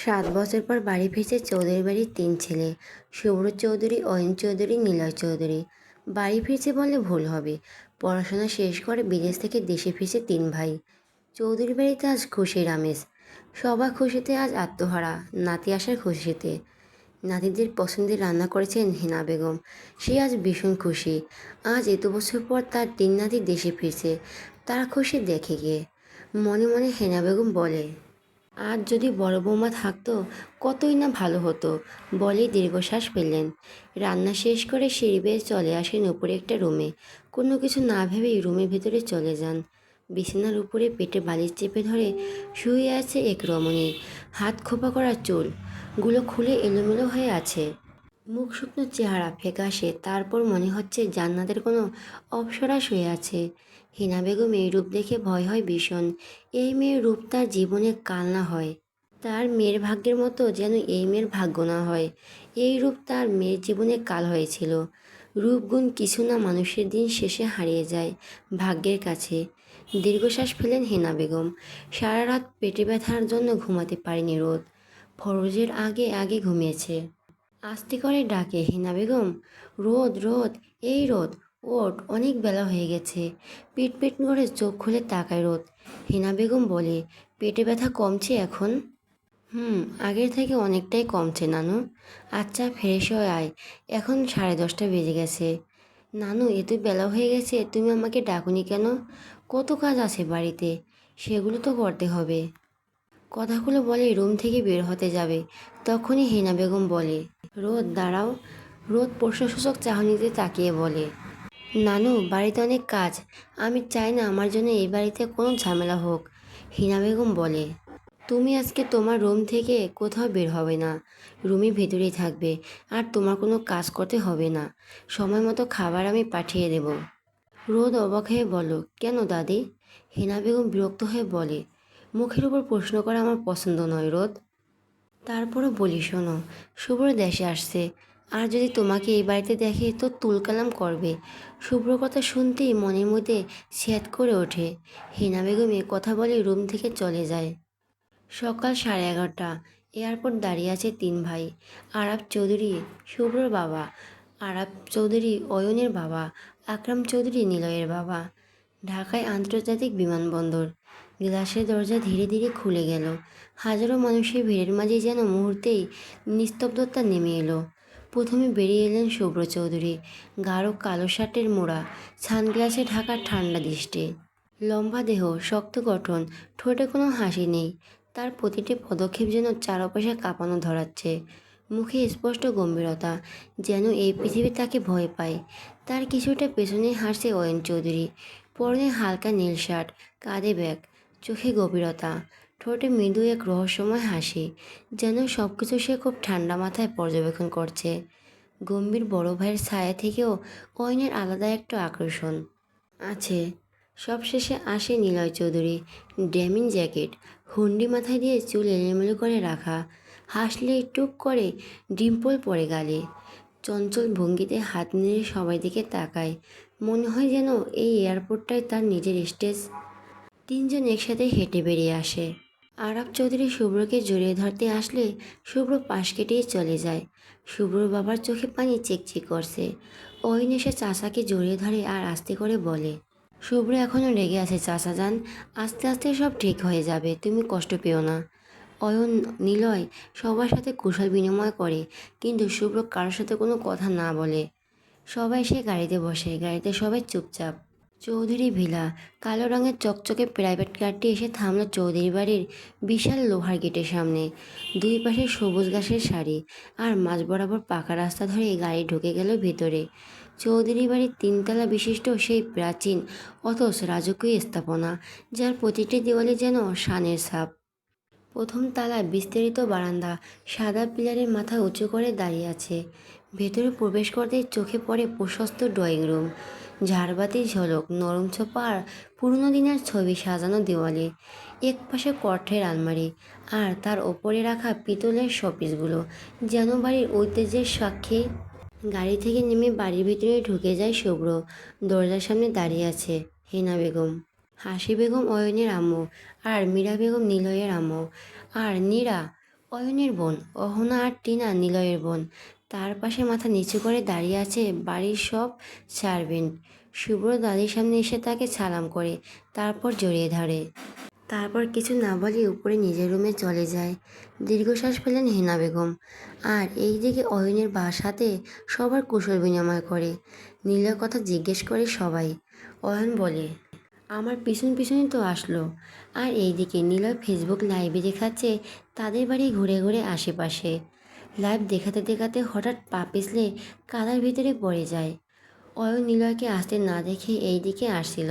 সাত বছর পর বাড়ি ফিরছে চৌধুরী বাড়ির তিন ছেলে শুভ্র চৌধুরী, অয়ন চৌধুরী, নিলয় চৌধুরী। বাড়ি ফিরছে বললে ভুল হবে। পড়াশোনা শেষ করে বিদেশ থেকে দেশে ফিরছে তিন ভাই। চৌধুরী বাড়িতে আজ খুশির আমেজ। সবার খুশিতে আজ আত্মহারা, নাতি আসার খুশিতে। নাতিদের পছন্দের রান্না করেছেন হেনা বেগম। সে আজ ভীষণ খুশি। আজ এত বছর পর তার তিন নাতি দেশে ফিরছে, তার খুশি দেখে গিয়ে। মনে মনে হেনা বেগম বলে আজ যদি বড় বৌমা থাকতো, কতই না ভালো হতো বলে দীর্ঘশ্বাস পেলেন রান্না শেষ করে সিঁড়ি বেয়ে চলে আসেন উপরে একটা রুমে। কোনো কিছু না ভেবেই রুমের ভেতরে চলে যান। বিছানার উপরে পেটে বালিশ চেপে ধরে শুয়ে আছে এক রমণী। হাত খোপা করা চুল। গুলো খুলে এলোমেলো হয়ে আছে। মুখ শুকনো চেহারা ফ্যাকাশে তারপর মনে হচ্ছে জান্নাতের কোনো অপসরা শুয়ে আছে। হিনা বেগম এই রূপ দেখে ভয় হয় ভীষণ। এই মেয়ের রূপ তার জীবনে কাল না হয়। তার মেয়ের ভাগ্যের মতো যেন এই মেয়ের ভাগ্য না হয়। এই রূপ তার মেয়ের জীবনে কাল হয়েছিল। রূপগুণ কিছু না মানুষের দিন শেষে হারিয়ে যায় ভাগ্যের কাছে। দীর্ঘশ্বাস ফেলেন হেনা বেগম। সারা রাত পেটে ব্যথার জন্য ঘুমাতে পারেনি রোদ। ফরজের আগে আগে ঘুমিয়েছে। আস্তে করে ডাকে, হিনা বেগম, রোদ রোদ, এই রোদ ওট, অনেক বেলা হয়ে গেছে। পিট পিট করে চোখ খুলে তাকায় রোদ। হিনা বেগম বলে, পেটে ব্যথা কমছে এখন? হুম, আগের থেকে অনেকটাই কমছে, নানু। আচ্ছা ফ্রেশ হয়ে আয়। এখন সাড়ে দশটা বেজে গেছে। নানু এত বেলা হয়ে গেছে, তুমি আমাকে ডাকুনি কেন? কত কাজ আছে বাড়িতে? সেগুলো তো করতে হবে। কথাগুলো বলে রুম থেকে বের হতে যাবে। তখনই হেনা বেগম বলে, রোদ, দাঁড়াও। রোদ প্রশ্নসূচক চাহনিতে তাকিয়ে বলে নানু, বাড়িতে অনেক কাজ। আমি চাই না আমার জন্য এই বাড়িতে কোনো ঝামেলা হোক, হিনা বেগম বলে। তুমি আজকে তোমার রুম থেকে কোথাও বের হবে না। রুমের ভেতরেই থাকবে, আর তোমার কোনো কাজ করতে হবে না। সময় মতো খাবার আমি পাঠিয়ে দেব। রোদ অবাক হয়ে বলো কেন দাদি? হিনা বেগম বিরক্ত হয়ে বলে, মুখের উপর প্রশ্ন করা আমার পছন্দ নয় রোদ। তারপরও বলি, শোনো শুভ্র দেশে আসছে। আর যদি তোমাকে এই বাড়িতে দেখে তো তুলকালাম করবে। শুভ্র কথা শুনতেই মনের মধ্যে স্যাদ করে ওঠে। হিনা বেগম কথা বলে রুম থেকে চলে যায়। সকাল সাড়ে এগারোটা। এয়ারপোর্ট দাঁড়িয়ে আছে তিন ভাই। আরাব চৌধুরী, শুভ্রর বাবা। আরাব চৌধুরী, অয়নের বাবা। আকরাম চৌধুরী, নিলয়ের বাবা। ঢাকায় আন্তর্জাতিক বিমানবন্দর। গ্লাসের দরজা ধীরে ধীরে খুলে গেল। হাজারো মানুষের ভিড়ের মাঝে যেন মুহূর্তেই নিস্তব্ধতা নেমে এলো। প্রথমে বেরিয়ে এলেন শুভ্র চৌধুরী। গাঢ় কালো শার্টের মোড়া, সানগ্লাসে ঢাকা ঠান্ডা দৃষ্টি। লম্বা দেহ, শক্ত গঠন, ঠোঁটে কোনো হাসি নেই। তার প্রতিটি পদক্ষেপ যেন চারপাশে কাঁপানো ধরাচ্ছে। মুখে স্পষ্ট গম্ভীরতা, যেন এই পৃথিবী তাকে ভয় পায়। তার কিছুটা পেছনে হাসছে অয়ন চৌধুরী। পরনে হালকা নীল শার্ট, কাঁধে ব্যাগ, চোখে গভীরতা। ঠোঁটে মৃদু এক রহস্যময় হাসি, যেন সব কিছু সে খুব ঠান্ডা মাথায় পর্যবেক্ষণ করছে। গম্ভীর বড় ভাইয়ের ছায়া থেকেও অয়নের আলাদা একটা আকর্ষণ আছে। সবশেষে আসে নিলয় চৌধুরী ড্যামিন জ্যাকেট, হুন্ডি মাথায় দিয়ে চুল এলোমেলো করে রাখা, হাসলে টুক করে ডিম্পল পড়ে গালে। চঞ্চল ভঙ্গিতে হাত নেড়ে সবাই দিকে তাকায়, মনে হয় যেন এই এয়ারপোর্টটাই তার নিজের স্টেজ। তিনজন একসাথে হেঁটে বেরিয়ে আসে। আরব চৌধুরী শুভ্রকে জড়িয়ে ধরতে আসলে শুভ্র পাশ কেটেই চলে যায়। শুভ্র বাবার চোখে পানি চেকচিক করছে। অয়ন এসে চাচাকে জড়িয়ে ধরে আর আস্তে করে বলে, শুভ্র এখনও রেগে আছে, চাচা যান। আস্তে আস্তে সব ঠিক হয়ে যাবে, তুমি কষ্ট পেও না। অয়ন নিলয় সবার সাথে কুশল বিনিময় করে, কিন্তু শুভ্র কারোর সাথে কোনো কথা না বলে। সবাই সে গাড়িতে বসে, গাড়িতে সবাই চুপচাপ। চৌধুরী ভিলা। কালো রঙের চকচকে প্রাইভেট কারটি এসে থামলো চৌধুরী বাড়ির বিশাল লোহার গেটের সামনে। দুই পাশে সবুজ গাছের সারি আর মাঝ বরাবর পাকা রাস্তা ধরে গাড়ি ঢুকে গেল ভেতরে। চৌধুরী বাড়ির তিনতলা বিশিষ্ট সেই প্রাচীন অথচ রাজকীয় স্থাপনা, যার প্রতিটি দেওয়ালে যেন শানের ছাপ। প্রথম তালায় বিস্তারিত বারান্দা সাদা পিলারের মাথা উঁচু করে দাঁড়িয়ে আছে। ভেতরে প্রবেশ করতে চোখে পড়ে প্রশস্ত ড্রয়িং রুম। ঝাড়বাতির ঝলক, নরম ছোপা আর পুরনো দিনের ছবি সাজানো দেওয়ালে। এক পাশে কঠের আলমারি আর তার ওপরে রাখা পিতলের শপিসগুলো। যেন বাড়ির ঐতিহ্যের সাক্ষী। গাড়ি থেকে নেমে বাড়ির ভিতরে ঢুকে যায় শুভ্র। দরজার সামনে দাঁড়িয়ে আছে হেনা বেগম। হাসি বেগম অয়নের আম্মু আর মীরা বেগম নিলয়ের আম্মু। আর নীরা অয়নের বোন, অহনা আর টিনা নিলয়ের বোন। তার পাশে মাথা নিচু করে দাঁড়িয়ে আছে বাড়ির সব সার্ভেন্ট। শুভ্র দাদির সামনে এসে তাকে সালাম করে, তারপর জড়িয়ে ধরে। তারপর কিছু না বলে উপরে নিজের রুমে চলে যায়। দীর্ঘশ্বাস ফেলেন হেনা বেগম। আর এইদিকে অয়নের বাসাতে সবার কুশল বিনিময় করে। নীলের কথা জিজ্ঞেস করে সবাই। অয়ন বলে আমার পিছন পিছনে তো আসলো। আর এইদিকে নীলয় ফেসবুক লাইভে দেখাচ্ছে তাদের বাড়ি ঘুরে ঘুরে আশেপাশে। লাইভ দেখাতে দেখাতে হঠাৎ পা পিছলে কাদার ভিতরে পড়ে যায়। অয়ন নিলয়কে আসতে না দেখে এই দিকে আসছিল।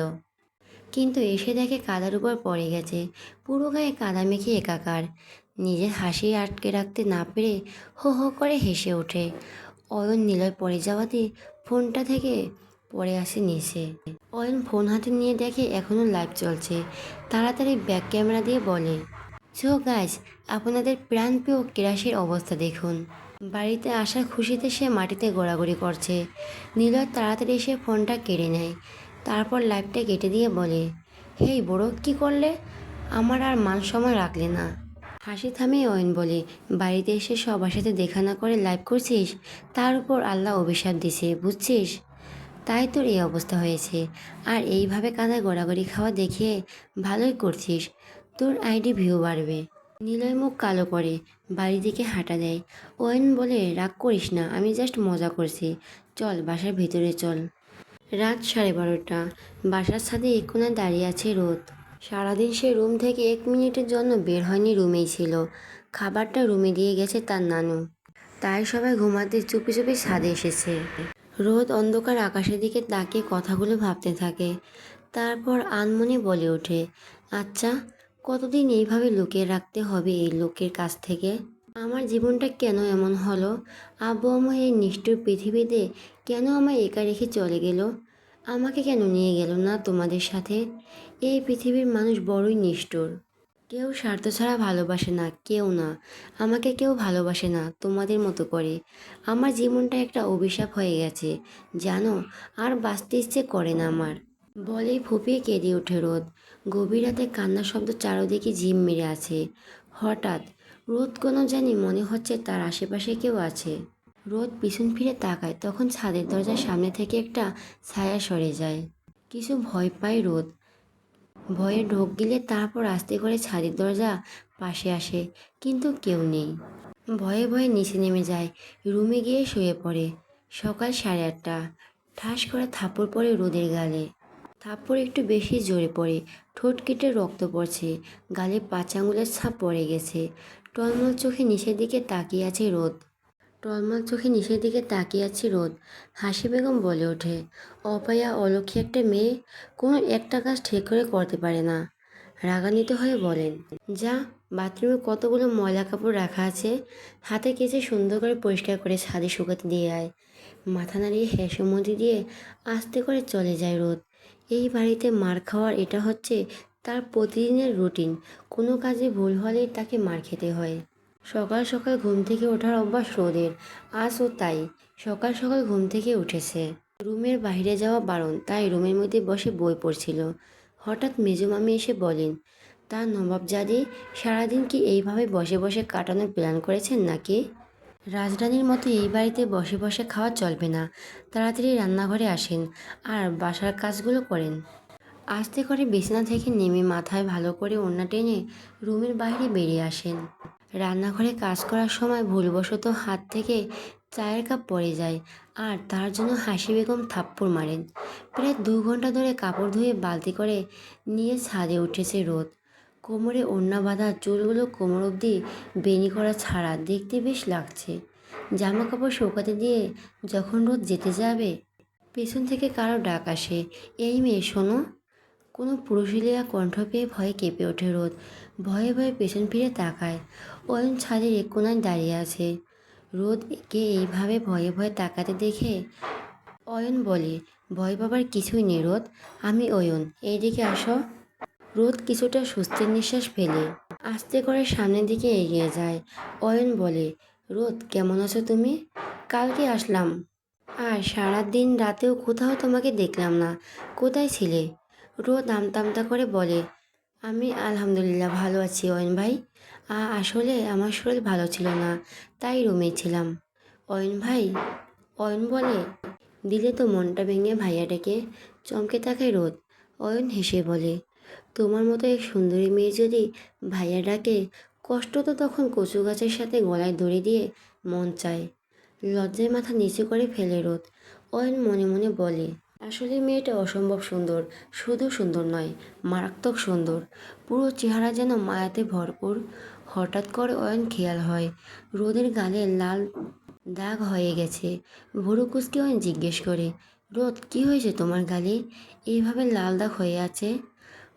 কিন্তু এসে দেখে কাদার উপর পড়ে গেছে। পুরো গায়ে কাদা মেখে একাকার। নিজের হাসি আটকে রাখতে না পেরে হো হো করে হেসে ওঠে। অয়ন নিলয় পড়ে যাওয়াতে ফোনটা থেকে পড়ে আসে নিচে অয়ন ফোন হাতে নিয়ে দেখে এখনও লাইভ চলছে। তাড়াতাড়ি ব্যাক ক্যামেরা দিয়ে বলে সো গাইস আপনাদের প্রাণ প্রাণপ্রিয় কেরাসের অবস্থা দেখুন। বাড়িতে আসার খুশিতে সে মাটিতে গোড়াগড়ি করছে। নীলয় তাড়াতাড়ি এসে ফোনটা কেড়ে নেয়। তারপর লাইভটা কেটে দিয়ে বলে, হেই বড়ো, কি করলে? আমার আর মান সময় রাখলে না। হাসি থামিয়ে অয়ন বলে, বাড়িতে এসে সবার সাথে দেখা না করে লাইভ করছিস? তার উপর আল্লাহ অভিশাপ দিছে, বুঝছিস? তাই তোর এই অবস্থা হয়েছে। আর এইভাবে কাদা গড়াগড়ি খাওয়া দেখিয়ে ভালোই করছিস। তোর আইডি ভিউ বাড়বে। নিলয় মুখ কালো করে, বাড়ি দিকে হাঁটা দেয়। ওয়েন বলে, রাগ করিস না, আমি জাস্ট মজা করছি। চল, বাসার ভিতরে চল। রাত সাড়ে বারোটা। বাসার ছাদে এক কোণায় দাঁড়িয়ে আছে রোদ। সারাদিন সে রুম থেকে এক মিনিটের জন্য বের হয়নি, রুমেই ছিল। খাবারটা রুমে দিয়ে গেছে তার নানু। তাই সবাই ঘুমাতে চুপি চুপি ছাদে এসেছে। রোদ অন্ধকার আকাশের দিকে তাকিয়ে কথাগুলো ভাবতে থাকে। তারপর আনমনে বলে ওঠে আচ্ছা কতদিন এইভাবে লুকিয়ে রাখতে হবে এই লোকের কাছ থেকে? আমার জীবনটা কেন এমন হলো? আব্বু আম্মু এই নিষ্ঠুর পৃথিবীতে কেন আমায় একা রেখে চলে গেল? আমাকে কেন নিয়ে গেল না তোমাদের সাথে? এই পৃথিবীর মানুষ বড়ই নিষ্ঠুর। কেউ স্বার্থ ছাড়া ভালোবাসে না, কেউ না। আমাকে কেউ ভালোবাসে না, তোমাদের মতো করে। আমার জীবনটা একটা অভিশাপ হয়ে গেছে, জানো? আর বাঁচতে ইচ্ছে করে না আমার। বলে ফুপিয়ে কেঁদে ওঠে রোদ। গভীর রাতে কান্নার শব্দ চারোদিকে ঝিম মেরে আছে। হঠাৎ, রোদ কোনো জানি মনে হচ্ছে তার আশেপাশে কেউ আছে। রোদ পিছন ফিরে তাকায়, তখন ছাদের দরজার সামনে থেকে একটা ছায়া সরে যায়। কিছু ভয় পায় রোদ। ভয়ে ঢোক গিলে তারপর আস্তে করে ছাদের দরজা পাশে আসে, কিন্তু কেউ নেই। ভয়ে ভয়ে নিচে নেমে যায়, রুমে গিয়ে শুয়ে পড়ে। সকাল সাড়ে আটটা। ঠাস করে থাপ্পড় পড়ে রোদের গালে। থাপ্পড় একটু বেশি জোরে পড়ে। ঠোঁট কেটে রক্ত পড়ছে। গালে পাঁচ আঙুলের ছাপ পড়ে গেছে। টলমল চোখে নিচের দিকে তাকিয়ে আছে রোদ। টলমল চোখে নিচের দিকে তাকিয়ে আছে রোদ। হাসি বেগম বলে ওঠে, অপায়া অলক্ষী একটা মেয়ে কোনো একটা কাজ ঠিক করে করতে পারে না। রাগান্বিত হয়ে বলেন, যা, বাথরুমে কতগুলো ময়লা কাপড় রাখা আছে, হাতে কেচে সুন্দর করে পরিষ্কার করে ছাদে শুকাতে দিয়ে আয়। মাথা নাড়িয়ে হেসমতি দিয়ে আস্তে করে চলে যায় রোদ। এই বাড়িতে মার খাওয়ার এটা হচ্ছে তার প্রতিদিনের রুটিন। কোনো কাজে ভুল হলেই তাকে মার খেতে হয়। সকাল সকাল ঘুম থেকে ওঠার অভ্যাস রোদের, আজও তাই। সকাল সকাল ঘুম থেকে উঠেছে। রুমের বাইরে যাওয়া বারণ, তাই রুমের মধ্যে বসে বই পড়ছিল। হঠাৎ মেজো মামি এসে বলেন, তা নবাবজাদি, সারাদিন কি এইভাবে বসে বসে কাটানোর প্ল্যান করেছেন নাকি? রাজরানীর মতো এই বাড়িতে বসে বসে খাওয়া চলবে না। তাড়াতাড়ি রান্নাঘরে আসেন আর বাসার কাজগুলো করেন। আস্তে করে বিছানা থেকে নেমে মাথায় ভালো করে ওড়না টেনে রুমের বাইরে বেরিয়ে আসেন। রান্নাঘরে কাজ করার সময় ভুলবশত হাত থেকে চায়ের কাপ পড়ে যায় আর তার জন্য হাসি বেগম থাপ্পড় মারেন। প্রায় দু ঘণ্টা ধরে কাপড় ধুয়ে বালতি করে নিয়ে ছাদে উঠেছে রোদ। কোমরে ওড়না বাঁধা চুলগুলো কোমর অবধি বেনি করা ছাড়া দেখতে বেশ লাগছে। জামা কাপড় শুকাতে দিয়ে যখন রোদ যেতে যাবে, পেছন থেকে কারও ডাক আসে, এই মেয়ে, শোনো। কোনো পুরুষিলিয়া কণ্ঠ পেয়ে ভয়ে কেঁপে ওঠে রোদ। ভয়ে ভয়ে পেছন ফিরে তাকায়। অয়ন ছাদের এক কোনায় দাঁড়িয়ে আছে। রোদকে এইভাবে ভয়ে ভয়ে তাকাতে দেখে অয়ন বলে, ভয় পাবার কিছুই নেই রোদ, আমি অয়ন এইদিকে আসো। রোদ কিছুটা স্বস্তির নিঃশ্বাস ফেলে, আস্তে করে সামনের দিকে এগিয়ে যায়। অয়ন বলে, রোদ, কেমন আছো তুমি? কালকে আসলাম। আর সারা দিন রাতেও কোথাও তোমাকে দেখলাম না। কোথায় ছিলে? রোদ আমতা আমতা করে বলে, আমি আলহামদুলিল্লাহ ভালো আছি অয়ন ভাই। আসলে আমার শরীর ভালো ছিল না, তাই রুমে ছিলাম। অয়ন ভাই, অয়ন বলে, দিলে তো মনটা ভেঙে ভাইয়াটাকে চমকে তাকায় রোদ। অয়ন হেসে বলে, তোমার মতো এক সুন্দরী মেয়ে যদি ভাইয়া ডাকে, কষ্ট তো তখন কচু গাছের সাথে গলায় দড়ি দিয়ে মন চায়। লজ্জায় মাথা নিচু করে ফেলে রোদ। অয়ন মনে মনে বলে আসলে মেয়েটা অসম্ভব সুন্দর, শুধু সুন্দর নয়, মারাত্মক সুন্দর। পুরো চেহারা যেন মায়াতে ভরপুর। হঠাৎ করে অয়ন খেয়াল হয়, রোদের গালে লাল দাগ হয়ে গেছে। ভুরু কুচকে অয়ন জিজ্ঞেস করে, রোদ, কি হয়েছে তোমার গালে? এইভাবে লাল দাগ হয়ে আছে?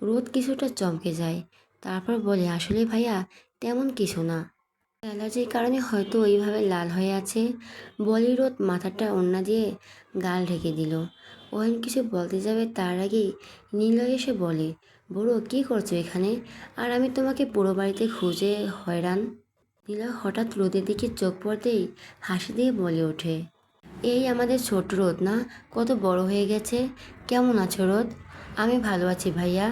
রোদ কিছুটা চমকে যায়, তারপর বলে, আসলে ভাইয়া, তেমন কিছু না। অ্যালার্জির কারণে হয়তো ওইভাবে লাল হয়ে আছে। বলি রোদ মাথাটা ওড়না দিয়ে গাল ঢেকে দিল। ওহেন কিছু বলতে যাবে তার আগেই নীলয় এসে বলে, বড়ো, কি করছ এখানে? আর আমি তোমাকে পুরো বাড়িতে খুঁজে হয়রান। নীলয় হঠাৎ রোদের দিকে চোখ পড়তেই হাসি দিয়ে বলে ওঠে, এই আমাদের ছোট রোদ না, কত বড় হয়ে গেছে। কেমন আছো রোদ? আমি ভালো আছি ভাইয়া।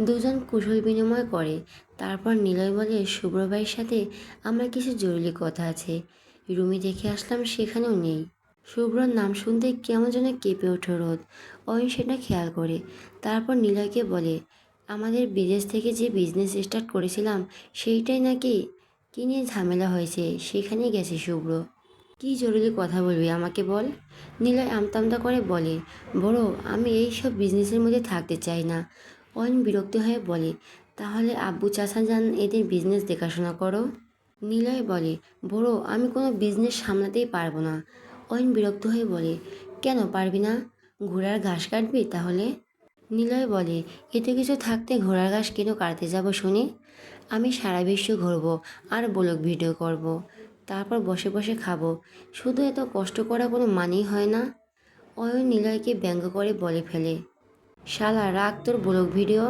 দুজন কুশল বিনিময় করে। তারপর নিলয় বলে শুভ্র ভাইয়ের সাথে আমার কিছু জরুরি কথা আছে। রুমে দেখে আসলাম, সেখানেও নেই। শুভ্রর নাম শুনতে কেমন যেন কেঁপে ওঠে রোদ। অয়ন সেটা খেয়াল করে। তারপর নিলয়কে বলে, আমাদের বিদেশ থেকে যে বিজনেস স্টার্ট করেছিলাম, সেইটাই নাকি কী নিয়ে ঝামেলা হয়েছে? সেখানেই গেছে শুভ্র কী জরুরি কথা বলবি আমাকে বল? নিলয় আমতামতা করে বলে, বড়, আমি এই সব বিজনেসের মধ্যে থাকতে চাই না। অয়ন বিরক্ত হয়ে বলে, তাহলে আব্বু চাচা যান এদের বিজনেস দেখাশোনা করো? নিলয় বলে, বড়, আমি কোনো বিজনেস সামলাতেই পারব না। অয়ন বিরক্ত হয়ে বলে, কেন পারবি না? ঘোড়ার ঘাস কাটবি তাহলে? নিলয় বলে, এতে কিছু থাকতে ঘোড়ার ঘাস কেন কাটতে যাব শুনি? আমি সারা বিশ্ব ঘুরবো, আর ব্লগ ভিডিও করব। তারপর বসে বসে খাব। শুধু এত কষ্ট করা কোনো মানেই হয় না? অয়ন নিলয়কে ব্যঙ্গ করে বলে ফেলে। শালা রাগ তোর ব্লগ ভিডিও?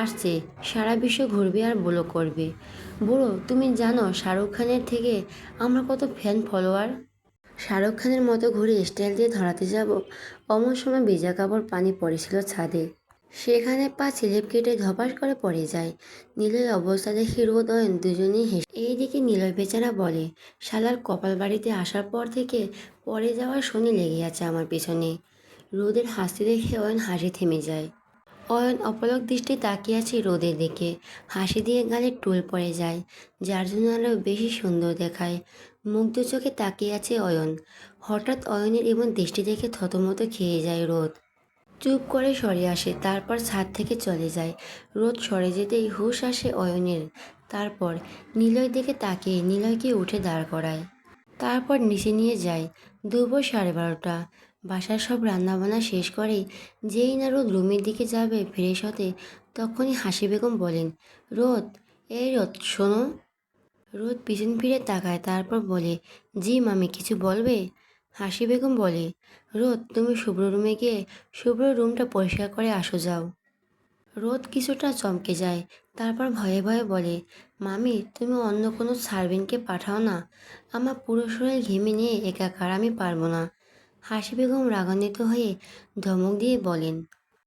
আসছে, সারা বিশ্ব ঘুরবে আর ব্লগ করবে। বুড়ো, তুমি জানো শাহরুখ খানের থেকে আমার কত ফ্যান ফলোয়ার শাহরুখ খানের মতো ঘুরে স্টাইল দিয়ে ধরাতে যাব? অমন সময় ভেজা কাপড় পানি পড়েছিল ছাদে। সেখানে পা ছিলেপ কেটে ধপাস করে পড়ে যায়। নীলয় অবস্থা দেখে রোদ অয়ন দুজনেই হেসে এইদিকে নীলয় বেচারা বলে, শালার কপাল বাড়িতে আসার পর থেকে পরে যাওয়ার শনি লেগে আছে আমার পেছনে। রোদের হাসি দেখে অয়ন হাসি থেমে যায়। অয়ন অপলক দৃষ্টি তাকিয়ে আছে রোদের দিকে। হাসি দিয়ে গালে টুল পড়ে যায়, যার জন্য আরও বেশি সুন্দর দেখায়। মুগ্ধ চোখে তাকিয়ে আছে অয়ন। হঠাৎ অয়নের এমন দৃষ্টি দেখে থতমতো খেয়ে যায় রোদ। চুপ করে সরে আসে, তারপর ছাদ থেকে চলে যায়। রোদ সরে যেতেই হুশ আসে অয়নের। তারপর নিলয় দিকে তাকিয়ে নিলয়কে উঠে দাঁড় করায়। তারপর নিচে নিয়ে যায়। দুপুর সাড়ে বারোটা। বাসার সব রান্নাবান্না শেষ করে, যেই না রোদ রুমের দিকে যাবে ফ্রেশ হতে, তখনই হাসি বেগম বলেন, রোদ, এই রোদ, শোনো। রোদ পিছন ফিরে তাকায়, তারপর বলে, জি মামি, কিছু বলবে? হাসি বেগম বলে, রোদ, তুমি শুভ্র রুমে গিয়ে শুভ্র রুমটা পরিষ্কার করে আসো, যাও। রোদ কিছুটা চমকে যায়, তারপর ভয়ে ভয়ে বলে, মামি, তুমি অন্য কোনো সার্ভেন্টকে পাঠাও না। আমার পুরো শরীর ঘেমে নিয়ে একাকার, আমি পারব না। হাসি বেগম রাগান্বিত হয়ে ধমক দিয়ে বলেন,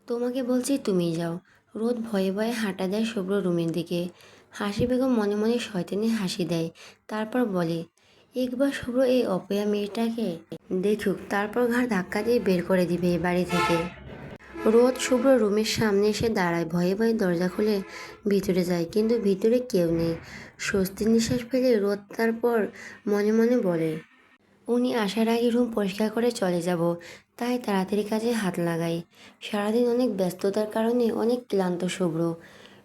তোমাকে বলছি তুমি যাও। রোদ ভয়ে ভয়ে হাঁটা দেয় শুভ্র রুমের দিকে। হাসি বেগম মনে মনে শয়তানি হাসি দেয়, তারপর বলে, একবার শুভ্র এই অপয়া মেয়েটাকে দেখুক, তারপর ঘাড় ধাক্কা দিয়ে বের করে দিবে এই বাড়ি থেকে। রোদ শুভ্র রুমের সামনে এসে দাঁড়ায়, ভয়ে ভয়ে দরজা খুলে ভিতরে যায়, কিন্তু ভিতরে কেউ নেই। স্বস্তির নিঃশ্বাস ফেলে রোদ তারপর মনে মনে বলে উনি আসার আগে রুম পরিষ্কার করে চলে যাব। তাই তাড়াতাড়ি কাজে হাত লাগাই। সারাদিন অনেক ব্যস্ততার কারণে অনেক ক্লান্ত, শুভ্র।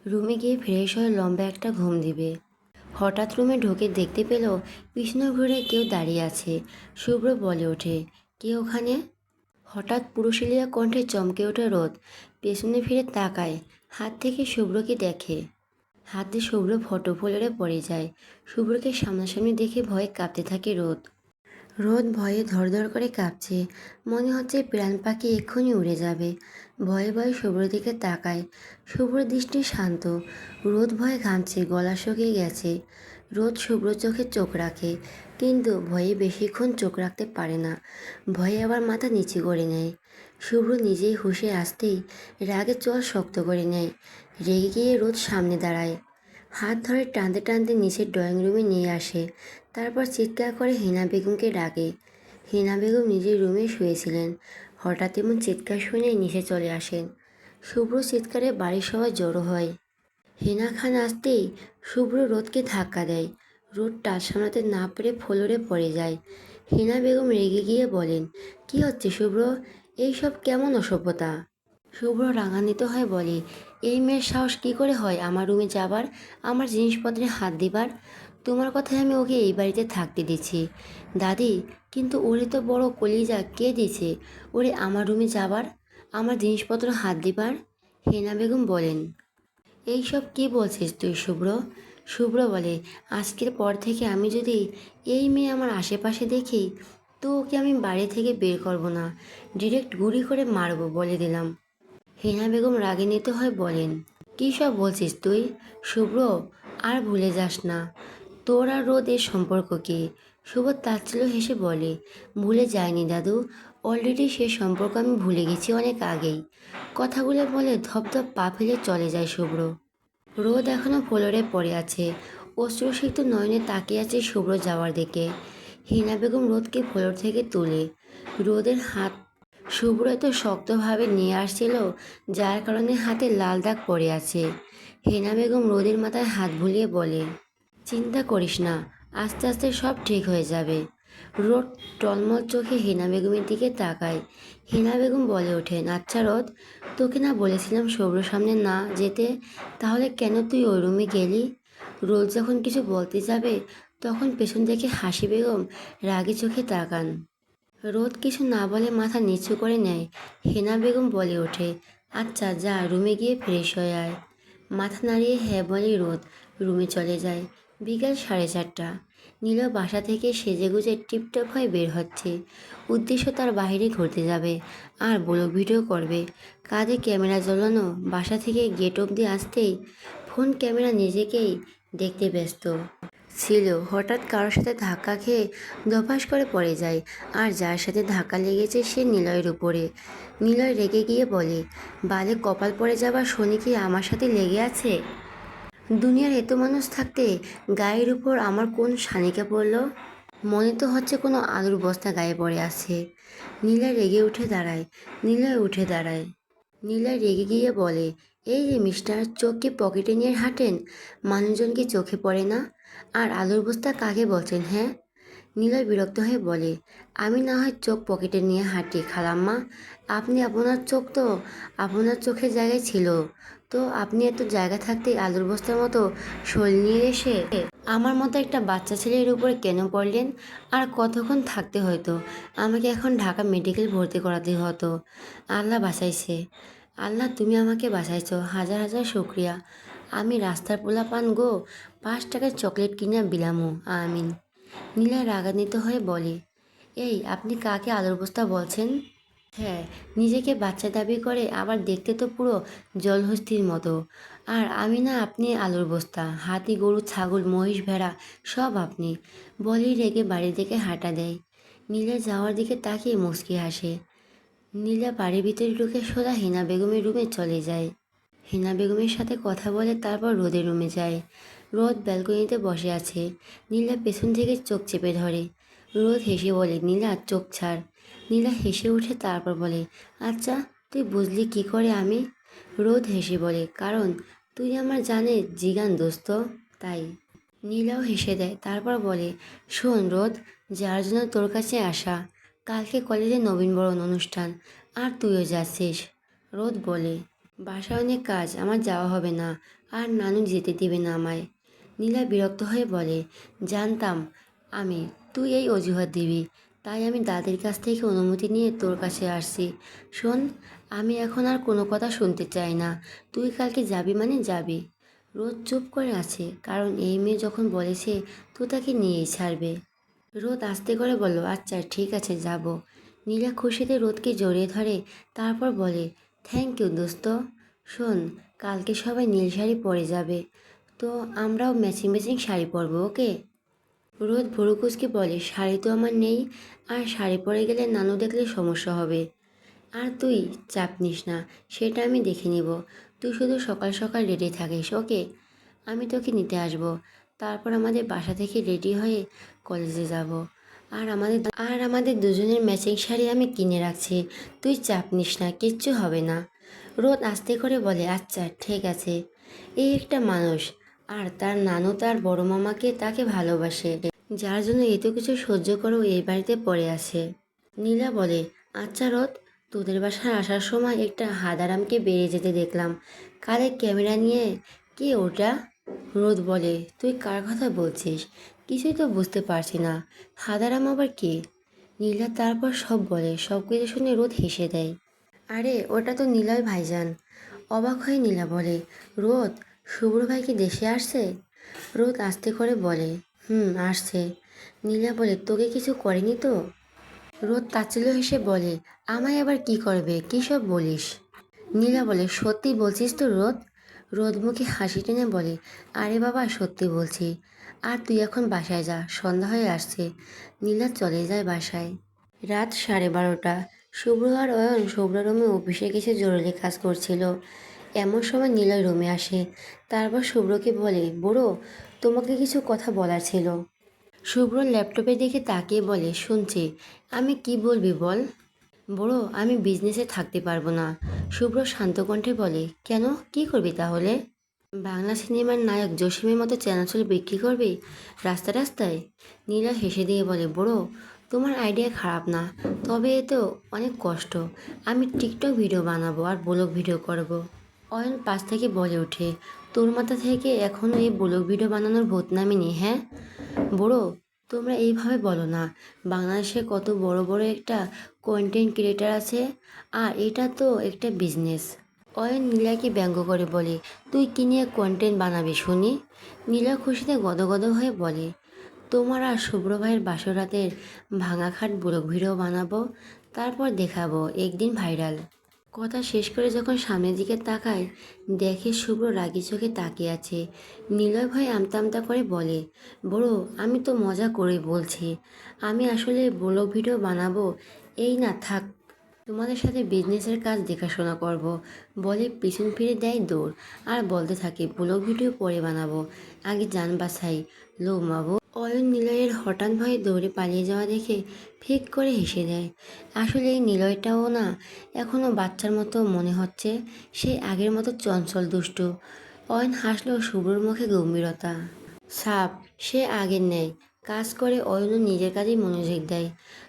রুমে গিয়ে ফ্রেশ হয়ে লম্বা একটা ঘুম দিবে। হঠাৎ রুমে ঢোকে দেখতে পেল পিছনে ঘুরে কেউ দাঁড়িয়ে আছে। শুভ্র বলে ওঠে, কে ওখানে? হঠাৎ পুরুষিলিয়া কণ্ঠে চমকে ওঠে রোদ। পেছনে ফিরে তাকায়, হাত থেকে শুভ্রকে দেখে। হাতে শুভ্র ফটো ফোলেরে পড়ে যায়। শুভ্রকে সামনাসামনি দেখে ভয়ে কাঁপতে থাকে রোদ। রোদ ভয়ে ধরধর করে কাঁপছে। মনে হচ্ছে প্রাণ পাখি এক্ষুনি উড়ে যাবে। ভয়ে ভয়ে শুভ্র দিকে তাকায়। শুভ্র দৃষ্টি শান্ত। রোদ ভয়ে ঘামছে, গলা শুকিয়ে গেছে। রোদ শুভ্র চোখে চোখ রাখে, কিন্তু ভয়ে বেশিক্ষণ চোখ রাখতে পারে না। ভয়ে আবার মাথা নিচু করে নেয়। শুভ্র নিজেই হুঁশে আসতেই রাগে চোয়াল শক্ত করে নেয়। রেগে গিয়ে রোদ সামনে দাঁড়ায়। হাত ধরে টানতে টানতে নিচের ড্রয়িং রুমে নিয়ে আসে। তারপর চিৎকার করে হেনা বেগমকে ডাকে। হেনা বেগম নিজের রুমে শুয়েছিলেন। হঠাৎ এমন চিৎকার শুনে নিচে চলে আসেন। শুভ্র চিৎকারে বাড়ির সবাই জড়ো হয়। হেনা খান আসতেই শুভ্র রোদকে ধাক্কা দেয়। রোদ সামলাতে না পেরে ফ্লোরে পড়ে যায়। হেনা বেগম রেগে গিয়ে বলেন, কি হচ্ছে শুভ্র? এইসব কেমন অসভ্যতা? শুভ্র রাগান্বিত হয়ে বলে, এই মেয়ের সাহস কী করে হয় আমার রুমে যাবার? আমার জিনিসপত্রে হাত দিবার? তোমার কথায় আমি ওকে এই বাড়িতে থাকতে দিচ্ছি দাদি, কিন্তু ওরে তো বড় কলিজা কে দিছে ওরে আমার রুমে যাবার, আমার জিনিসপত্র হাত দিবার? হেনা বেগম বলেন। এইসব কি বলছিস তুই, শুভ্র? শুভ্র বলে, আজকের পর থেকে আমি যদি এই মেয়ে আমার আশেপাশে দেখি, তো ওকে আমি বাড়ি থেকে বের করব না। ডিরেক্ট গুলি করে মারবো বলে দিলাম। হেনা বেগম রাগিনীত হয় বলেন, কী সব বলছিস তুই? শুভ্র, আর ভুলে যাস না। তোর আর সম্পর্ক কি শুভ তাচ্ছিল হেসে বলে, ভুলে যায়নি দাদু অলরেডি সে সম্পর্ক আমি ভুলে গেছি অনেক আগেই। কথাগুলো বলে ধপধপ পা ফেলে চলে যায় শুভ্র। রোদ এখনও ফ্লোরে পড়ে আছে। অশ্রুসিক্ত নয়নে তাকিয়ে আছে শুভ্র যাওয়ার দিকে। হিনা বেগম রোদকে ফ্লোর থেকে তুলে। রোদের হাত শুভ্র এত শক্তভাবে নিয়ে আসছিল, যার কারণে হাতে লাল দাগ পড়ে আছে। হেনা বেগম রোদের মাথায় হাত ভুলিয়ে বলে চিন্তা করিস না, আস্তে আস্তে সব ঠিক হয়ে যাবে। রোদ টলমল চোখে হেনা বেগমের দিকে তাকায়। হেনা বেগম বলে ওঠেন আচ্ছা রোদ, তোকে না বলেছিলাম শুভ্র সামনে না যেতে, তাহলে কেন তুই ওই রুমে গেলি? রোদ যখন কিছু বলতে যাবে, তখন পেছন থেকে হাসি বেগম রাগে চোখে তাকান। রোদ কিছু না বলে মাথা নিচু করে নেয়। হেনা বেগম বলে ওঠে আচ্ছা যা, রুমে গিয়ে ফ্রেশ হয়ে আয়। মাথা নাড়িয়ে হ্যাঁ বলে রোদ, রুমে চলে যায় বিকাল সাড়ে চারটা। নীল বাসা থেকে সেজেগুজে টিপটপ হয়ে বের হচ্ছে। উদ্দেশ্য তার বাইরে ঘুরতে যাবে আর ব্লগ ভিডিও করবে। কাঁধে ক্যামেরা জ্বলানো বাসা থেকে গেট অবধি আসতেই ফোন ক্যামেরা নিজেকেই দেখতে ব্যস্ত। ছিল, হঠাৎ কারোর সাথে ধাক্কা খেয়ে দফাস করে পড়ে যায় আর যার সাথে ধাক্কা লেগেছে সে নিলয়ের উপরে। নিলয় রেগে গিয়ে বলে, বালে কপাল পড়ে যাবার শনি কি আমার সাথে লেগে আছে? দুনিয়ার এত মানুষ থাকতে গায়ের উপর আমার কোন শানিকা পড়ল? মনে তো হচ্ছে কোনো আলুর বস্তা গায়ে পড়ে আছে। নীলা রেগে উঠে দাঁড়ায় নীলয় উঠে দাঁড়ায় নীলয় রেগে গিয়ে বলে, এই যে মিস্টার চোখ কি পকেটে নিয়ে হাঁটেন? মানুষজন কি চোখে পড়ে না? আর আলুর বস্তা কাকে বলছেন হ্যাঁ? নীলয় বিরক্ত হয়ে বলে, আমি না হয় চোখ পকেটে নিয়ে হাঁটি, খালাম্মা। আপনি আপনার চোখ তো আপনার চোখের জায়গায় ছিল। তো আপনি এত জায়গা থাকতে আলুর বস্তার মতো শোল নিয়ে এসে আমার মতো একটা বাচ্চা ছেলের উপরে কেন পড়লেন? আর কতক্ষণ থাকতে হতো আমাকে এখন ঢাকা মেডিকেল ভর্তি করাতে হতো। আল্লাহ বাঁচাইছে। আল্লাহ, তুমি আমাকে বাঁচাইছো। হাজার হাজার শুক্রিয়া। আমি রাস্তার পোলা পান গো, পাঁচ টাকার চকলেট কিনে বিলামু। আমিন। নীলা রাগান্বিত হয়ে বলে, এই, আপনি কাকে আলুর বস্তা বলছেন? হ্যাঁ নিজেকে বাচ্চা দাবি করে আবার দেখতে তো পুরো জলহস্তির মতো। আর আমি না আপনি আলুর বস্তা, হাতি, গরু, ছাগল, মহিষ, ভেড়া, সব আপনি। বলেই রেগে বাড়ির দিকে হাঁটা দেয়। নীলা যাওয়ার দিকে তাকিয়ে মুচকি হাসে। নীলা বাড়ির ভিতরে ঢুকে সোজা হেনা বেগমের রুমে চলে যায়। হেনা বেগমের সাথে কথা বলে তারপর রোদের রুমে যায়। রোদ ব্যালকনিতে বসে আছে। নীলা পেছন থেকে চোখ চেপে ধরে। রোদ হেসে বলে, নীলা, চোখ ছাড়। নীলা হেসে উঠে তারপর বলে আচ্ছা তুই বুঝলি কি করে আমি? রোদ হেসে বলে, কারণ তুই আমার জানে জিগান দোস্ত, তাই। নীলাও হেসে দেয়, তারপর বলে, শোন রোদ, যার জন্য তোর কাছে আসা, কালকে কলেজে নবীনবরণ অনুষ্ঠান, আর তুইও যাচ্ছিস। রোদ বলে, বাসায় অনেক কাজ, আমার যাওয়া হবে না, আর নানু যেতে দিবে না আমায়। নীলা বিরক্ত হয়ে বলে, জানতাম আমি। তুই এই অজুহাত দিবি। তাই আমি দাদির কাছ থেকে অনুমতি নিয়ে তোর কাছে আসছি। শোন, আমি এখন আর কোনো কথা শুনতে চাই না। তুই কালকে যাবি মানে যাবি। রোদ চুপ করে আছে, কারণ এই মেয়ে যখন বলেছে, তো তাকে নিয়েই ছাড়বে। রোদ আস্তে করে বলল আচ্ছা ঠিক আছে, যাব। নীলা খুশিতে রোদকে জড়িয়ে ধরে, তারপর বলে থ্যাংক ইউ দোস্ত। শোন, কালকে সবাই নীল শাড়ি পরে যাবে। তো আমরাও ম্যাচিং ম্যাচিং শাড়ি পরবো, ওকে? রোদ ভুরুকুচকে বলে, শাড়ি তো আমার নেই, আর শাড়ি পরে গেলে নানু দেখলে সমস্যা হবে। আর তুই চাপ নিস না, সেটা আমি দেখে নিব। তুই শুধু সকাল সকাল রেডি থাকিস, ওকে? আমি তোকে নিতে আসব। তারপর আমাদের বাসা থেকে রেডি হয়ে কলেজে যাব। আর আমাদের আর আমাদের দুজনের ম্যাচিং শাড়ি আমি কিনে রাখছি। তুই চাপ নিস না, কিচ্ছু হবে না। রোদ আস্তে করে বলে আচ্ছা ঠিক আছে। এই একটা মানুষ। আর তার নানু তার বড় মামাকে তাকে ভালোবাসে, যার জন্য এত কিছু সহ্য করেও এই বাড়িতে পড়ে আছে। নীলা বলে আচ্ছা রোদ তোদের বাসায় আসার সময় একটা হাদারামকে বেরিয়ে যেতে দেখলাম। কালে ক্যামেরা নিয়ে, কে ওটা? রোদ বলে, তুই কার কথা বলছিস? কিছুই তো বুঝতে পারছি না। হাদারাম আবার কে? নীলা তারপর সব বলে, সব কিছু শুনে রোদ হেসে দেয়। আরে, ওটা তো নীলয় ভাইজান। অবাক হয়ে নীলা বলে, রোদ শুভ্র ভাই কি দেশে আসছে? রোদ আস্তে করে বলে, হুম, আসছে। নীলা বলে, তোকে কিছু করেনি তো? রোদ তাচ্ছিল্য হেসে বলে, আমায় আবার কি করবে? কী সব বলিস? নীলা বলে, সত্যি বলছিস তো রোদ? রোদ মুখে হাসি টেনে বলে, আরে বাবা, সত্যি বলছি। আর তুই এখন বাসায় যা, সন্ধ্যা হয়ে আসছে। নীলা চলে যায় বাসায়। রাত সাড়ে বারোটা। শুভ্র আর অয়ন শুভ্র অফিসে কিছু জরুরি কাজ করছিল। এমন সময় নীলয় রুমে আসে। তারপর শুভ্রকে বলে, বুড়ো, তোমাকে কিছু কথা বলার ছিল। শুভ্র ল্যাপটপের দিকে তাকিয়ে বলে, শুনছি। আমি কি বলবি বল? বড়, আমি বিজনেসে থাকতে পারব না। শুভ্র শান্ত কণ্ঠে বলে, কেন? কি করবি তাহলে? বাংলা সিনেমার নায়ক জসিমের মতো চ্যানাচল বিক্রি করবি? রাস্তা রাস্তায়? নীলা হেসে দিয়ে বলে, বড়, তোমার আইডিয়া খারাপ না। তবে এ তো অনেক কষ্ট। আমি টিকটক ভিডিও বানাবো আর ব্লগ ভিডিও করব। অয়ন পাশ থেকে বলে ওঠে, তোর মাথা থেকে এখনও এই ব্লগ ভিডিও বানানোর ভূত নামিনি হ্যাঁ? বড়, তোমরা এইভাবে বলো না। বাংলাদেশে কত বড় বড় একটা কন্টেন্ট ক্রিয়েটার আছে, আর এটা তো একটা বিজনেস অয়ন নীলাকে ব্যঙ্গ করে বলে, তুই কি নিয়ে কন্টেন্ট বানাবি শুনি? নীলা খুশিতে গদগদ হয়ে বলে, তোমার আর শুভ্র ভাইয়ের বাসরাতের ভাঙাখাট ব্লগ ভিডিও বানাবো, তারপর দেখাবো একদিন ভাইরাল। কথা শেষ করে যখন সামনের দিকে তাকায়, দেখে শুভ্র রাগি চোখে তাকিয়ে আছে। নিলয় ভাই আমতা আমতা করে বলে, বড়, আমি তো মজা করে বলছি। আমি আসলে ব্লগ ভিডিও বানাবো? এই না থাক, তোমাদের সাথে বিজনেসের কাজ দেখাশোনা করব। বলে পিছন ফিরে দেয় দৌড়। আর বলতে থাকে ব্লগ ভিডিও পরে বানাবো। আগে যান বাছাই। লো মাবো। অয়ন নিলয়ের হঠাৎ ভয়ে দৌড়ে পালিয়ে যাওয়া দেখে ফিক করে হেসে দেয়। আসলে এই নিলয়টাও না এখনও বাচ্চার মতো মনে হচ্ছে সে আগের মতো চঞ্চল, দুষ্টু। অয়ন হাসলেও শুভ্রর মুখে গম্ভীরতা। সাপ, সে আগের নেয় কাজ করে অয়নও নিজের কাজেই মনোযোগ দেয়।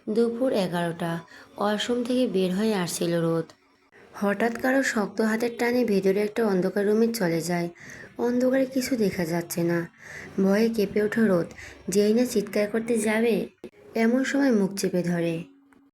দুপুর এগারোটা। ওয়াশরুম থেকে বের হয়ে আসছিল রোদ। হঠাৎ কারও শক্ত হাতের টানে ভেতরে একটা অন্ধকার রুমে চলে যায়। অন্ধকারে কিছু দেখা যাচ্ছে না। ভয়ে কেঁপে ওঠে রোদ। যেই না চিৎকার করতে যাবে, এমন সময় মুখ চেপে ধরে।